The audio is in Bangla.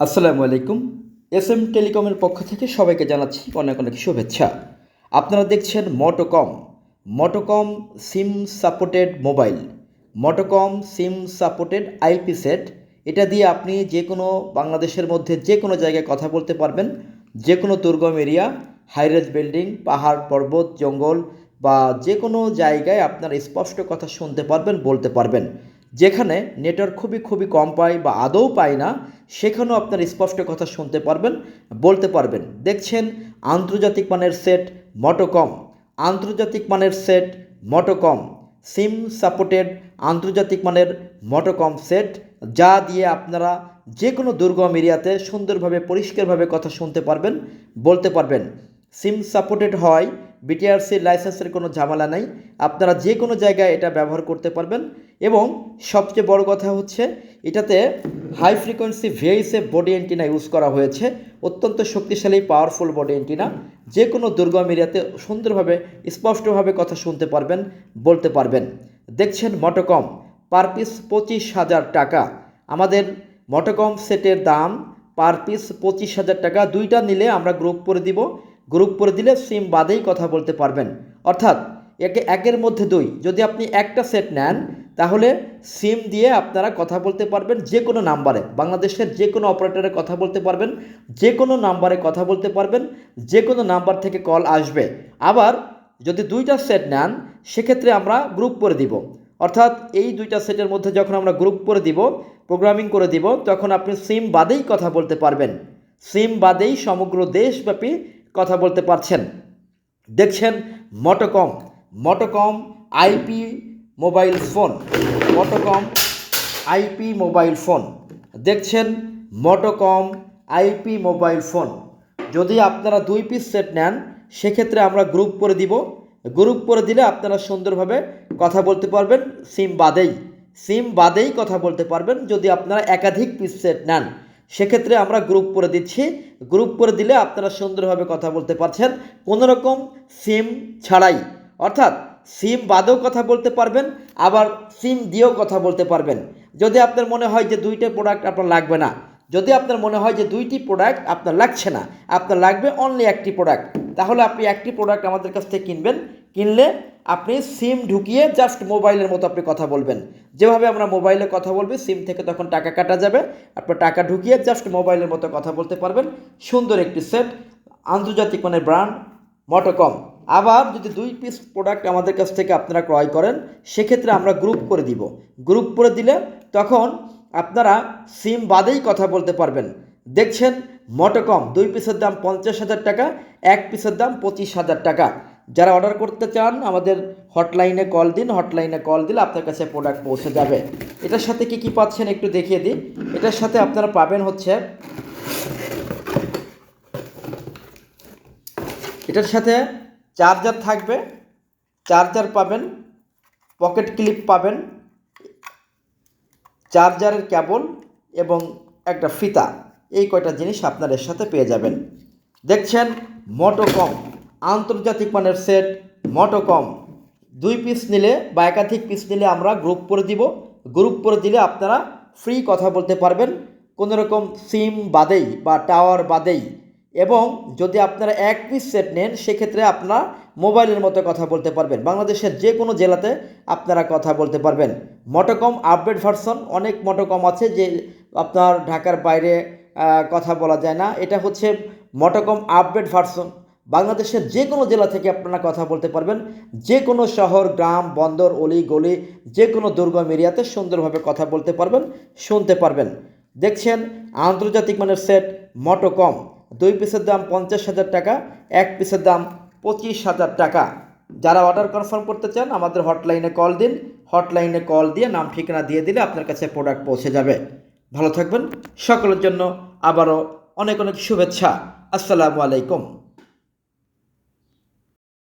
আসসালামু আলাইকুম। এস এম টেলিকমের পক্ষ থেকে সবাইকে জানাচ্ছি অনেক অনেক শুভেচ্ছা। আপনারা দেখছেন Motocom. Motocom sim supported mobile. Motocom sim supported IP set. এটা দিয়ে আপনি যে কোনো বাংলাদেশের মধ্যে যে কোনো জায়গায় কথা বলতে পারবেন। যে কোনো দুর্গম এরিয়া হাইরেজ বিল্ডিং পাহাড়, পর্বত, জঙ্গল বা যে কোনো জায়গায় আপনার স্পষ্ট কথা শুনতে পারবেন, বলতে পারবেন। যেখানে নেটওয়ার্ক খুবই খুবই কম পায় বা আদৌ পায় না, সেখানেও আপনার স্পষ্ট কথা শুনতে পারবেন, বলতে পারবেন। দেখছেন আন্তর্জাতিক মানের সেট মটোকম। আন্তর্জাতিক মানের সেট মটোকম। সিম সাপোর্টেড আন্তর্জাতিক মানের মটোকম সেট, যা দিয়ে আপনারা যে কোনো দুর্গম এরিয়াতে সুন্দরভাবে, পরিষ্কারভাবে কথা শুনতে পারবেন, বলতে পারবেন। সিম সাপোর্টেড হয় বিটিআরসির লাইসেন্সের কোনো ঝামেলা নাই। আপনারা যে কোনো জায়গায় এটা ব্যবহার করতে পারবেন। এবং সবচেয়ে বড় কথা হচ্ছে, এটাতে হাই ফ্রিকোয়েন্সি ভিআইসে বডি অ্যান্টিনা ইউজ করা হয়েছে। অত্যন্ত শক্তিশালী পাওয়ারফুল বডি অ্যান্টিনা যে কোনো দুর্গম এরিয়াতে সুন্দরভাবে, স্পষ্টভাবে কথা শুনতে পারবেন, বলতে পারবেন। দেখছেন মটোকম পার পিস পঁচিশ হাজার টাকা। আমাদের মটোকম সেটের দাম পার পিস পঁচিশ হাজার টাকা। দুইটা নিলে আমরা গ্রুপ করে দিব। গ্রুপ করে দিলে সিম বাদেই কথা বলতে পারবেন। অর্থাৎ একে একের মধ্যে দুই। যদি আপনি একটা সেট নেন, তাহলে সিম দিয়ে আপনারা কথা বলতে পারবেন যে কোনো নাম্বারে। বাংলাদেশের যে কোনো অপারেটরে কথা বলতে পারবেন যে কোনো নাম্বারে কথা বলতে পারবেন যে কোনো নাম্বার থেকে কল আসবে। আবার যদি দুইটা সেট নেন, সেক্ষেত্রে আমরা গ্রুপ করে দিব। অর্থাৎ এই দুইটা সেটের মধ্যে যখন আমরা গ্রুপ করে দিব, প্রোগ্রামিং করে দিব, তখন আপনি সিম বাদেই কথা বলতে পারবেন। সিম বাদেই সমগ্র দেশব্যাপী কথা বলতে পারছেন। দেখছেন Motocom Motocom IP mobile phone, Motocom IP mobile phone. দেখছেন মটোকম আইপি মোবাইল ফোন। যদি আপনারা দুই পিস সেট নেন, সেক্ষেত্রে আমরা গ্রুপ করে দিব। গ্রুপ করে দিলে আপনারা সুন্দরভাবে কথা বলতে পারবেন। সিম বাদেই সিম বাদেই কথা বলতে পারবেন। যদি আপনারা একাধিক পিস সেট নেন সেক্ষেত্রে আমরা গ্রুপ করে দিচ্ছি। গ্রুপ করে দিলে আপনারা সুন্দরভাবে কথা বলতে পারছেন। কোনো রকম সিম ছাড়াই। অর্থাৎ সিম বাদেও কথা বলতে পারবেন, আবার সিম দিয়েও কথা বলতে পারবেন। যদি আপনার মনে হয় যে দুইটা প্রোডাক্ট আপনার লাগবে না, যদি আপনার মনে হয় যে দুইটি প্রোডাক্ট আপনার লাগছে না, আপনার লাগবে অনলি একটি প্রোডাক্ট তাহলে আপনি একটি প্রোডাক্ট আমাদের কাছ থেকে কিনবেন। কিনলে আপনি সিম ঢুকিয়ে জাস্ট মোবাইলের মতো আপনি কথা বলবেন। যেভাবে আমরা মোবাইলে কথা বলবি সিম থেকে তখন টাকা কাটা যাবে। আপনার টাকা ঢুকিয়ে জাস্ট মোবাইলের মতো কথা বলতে পারবেন। সুন্দর একটি সেট আন্তর্জাতিক মানের ব্র্যান্ড মটোকম আবার যদি দুই পিস প্রোডাক্ট আমাদের কাছ থেকে আপনারা ক্রয় করেন, সেক্ষেত্রে আমরা গ্রুপ করে দিব। গ্রুপ করে দিলে তখন আপনারা সিম বাদেই কথা বলতে পারবেন। দেখছেন মটোকম দুই পিসের দাম পঞ্চাশ হাজার টাকা, এক পিসের দাম পঁচিশ হাজার টাকা। যারা অর্ডার করতে চান, আমাদের হটলাইনে কল দিন হটলাইনে কল দিলে আপনার কাছে প্রোডাক্ট পৌঁছে যাবে। এটার সাথে কি কি পাচ্ছেন একটু দেখিয়ে দিই। এটার সাথে আপনারা পাবেন হচ্ছে, এটার সাথে চার্জার থাকবে। চার্জার পাবেন পকেট ক্লিপ পাবেন চার্জারের কেবল এবং একটা ফিতা। এই কয়টা জিনিস আপনার এর সাথে পেয়ে যাবেন। দেখছেন, মোটোকম, আন্তর্জাতিক মানের সেট, মোটোকম। দুই পিস নিলে বা একাধিক পিস নিলে আমরা গ্রুপ করে দিব। গ্রুপ করে দিলে আপনারা ফ্রি কথা বলতে পারবেন। কোনো রকম সিম বাদেই বা টাওয়ার বাদেই। এবং যদি আপনারা এক পিস সেট নেন, সেক্ষেত্রে আপনারা মোবাইলের মতো কথা বলতে পারবেন। বাংলাদেশের যে কোনো জেলাতে আপনারা কথা বলতে পারবেন। মটোকম আপডেট ভার্সন অনেক মটোকম আছে যে আপনার ঢাকার বাইরে কথা বলা যায় না। এটা হচ্ছে মটোকম আপডেট ভার্সন বাংলাদেশের যে কোনো জেলা থেকে আপনারা কথা বলতে পারবেন। যে কোনো শহর, গ্রাম, বন্দর, অলি, গলি, যে কোনো দুর্গম এরিয়াতে সুন্দরভাবে কথা বলতে পারবেন, শুনতে পারবেন। দেখছেন, আন্তর্জাতিক মানের সেট মটোকম দুই পিসের দাম পঞ্চাশ হাজার টাকা, এক পিসের দাম পঁচিশ হাজার টাকা। যারা অর্ডার কনফার্ম করতে চান, আমাদের হটলাইনে কল দিন। হটলাইনে কল দিয়ে নাম ঠিকানা দিয়ে দিলে আপনার কাছে প্রোডাক্ট পৌঁছে যাবে। ভালো থাকবেন। সকলের জন্য আবারও অনেক অনেক শুভেচ্ছা। আসসালামু আলাইকুম।